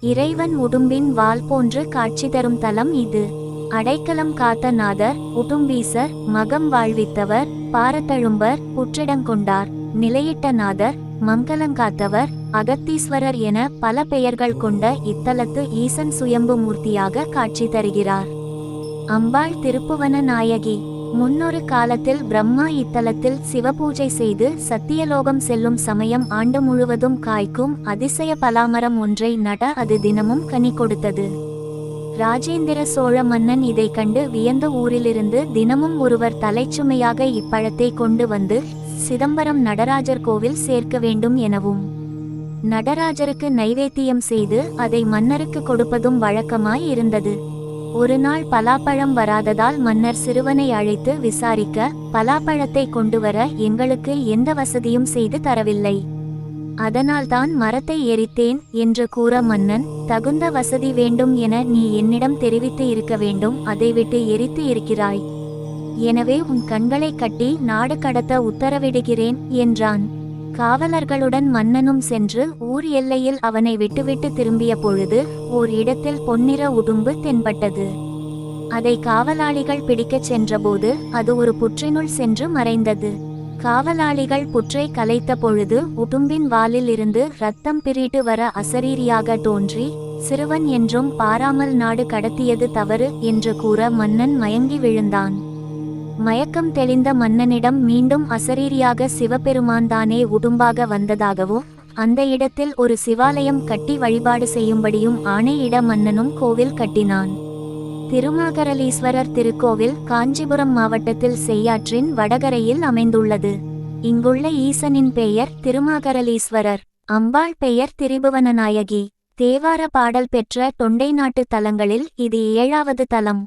இறைவன் உடும்பின் வாள் போன்று காட்சி தரும் தலம் இது. அடைக்கலம் காத்த நாதர் உடும்பீசர் மகம் வாழ்வித்தவர் பாரத்தழும்பர் புற்றிடங்கொண்டார் நிலையிட்ட நாதர் மங்களங்காத்தவர் அகத்தீஸ்வரர் என பல பெயர்கள் கொண்ட இத்தலத்து ஈசன் சுயம்பு மூர்த்தியாக காட்சி தருகிறார். அம்பாள் திருப்புவன நாயகி. முன்னொரு காலத்தில் பிரம்மா இத்தலத்தில் சிவபூஜை செய்து சத்தியலோகம் செல்லும் சமயம் ஆண்டு முழுவதும் காய்க்கும் அதிசய பலாமரம் ஒன்றை நட அது தினமும் கனி கொடுத்தது. ராஜேந்திர சோழ மன்னன் இதை கண்டு வியந்த ஊரிலிருந்து தினமும் ஒருவர் தலைச்சுமையாக இப்பழத்தை கொண்டு வந்து சிதம்பரம் நடராஜர் கோவில் சேர்க்க வேண்டும் எனவும் நடராஜருக்கு நைவேத்தியம் செய்து அதை மன்னருக்கு கொடுப்பதும் வழக்கமாய் இருந்தது. ஒரு நாள் பலாப்பழம் வராததால் மன்னர் சிறுவனை அழைத்து விசாரிக்க பலாப்பழத்தை கொண்டு வர எங்களுக்கு எந்த வசதியும் செய்து தரவில்லை. அதனால்தான் மரத்தை எரித்தேன் என்று கூற மன்னன் தகுந்த வசதி வேண்டும் என நீ என்னிடம் தெரிவித்து இருக்க வேண்டும் அதை விட்டு எரித்து இருக்கிறாய். எனவே உன் கண்களை கட்டி நாடு கடத்த உத்தரவிடுகிறேன் என்றான். காவலர்களுடன் மன்னனும் சென்று ஊர் எல்லையில் அவனை விட்டுவிட்டு திரும்பிய பொழுது ஓர் இடத்தில் பொன்னிற உடும்பு தென்பட்டது. அதை காவலாளிகள் பிடிக்கச் சென்றபோது அது ஒரு புற்றினுள் சென்று மறைந்தது. காவலாளிகள் புற்றை கலைத்த பொழுது உடும்பின் வாலில் இருந்து ரத்தம் பிரிட்டு வர அசரீரியாக தோன்றி சிறுவன் என்றும் பாராமல் நாடு கடத்தியது தவறு என்று கூற மன்னன் மயங்கி விழுந்தான். மயக்கம் தெளிந்த மன்னனிடம் மீண்டும் அசரீரியாக சிவபெருமான் தானே உடும்பாக வந்ததாகவும் அந்த இடத்தில் ஒரு சிவாலயம் கட்டி வழிபாடு செய்யும்படியும் ஆணையிட மன்னனும் கோவில் கட்டினான். திருமாகரலீஸ்வரர் திருக்கோவில் காஞ்சிபுரம் மாவட்டத்தில் செய்யாற்றின் வடகரையில் அமைந்துள்ளது. இங்குள்ள ஈசனின் பெயர் திருமாகரலீஸ்வரர் அம்பாள் பெயர் திரிபுவனநாயகி. தேவார பாடல் பெற்ற தொண்டை நாட்டு தலங்களில் இது ஏழாவது தலம்.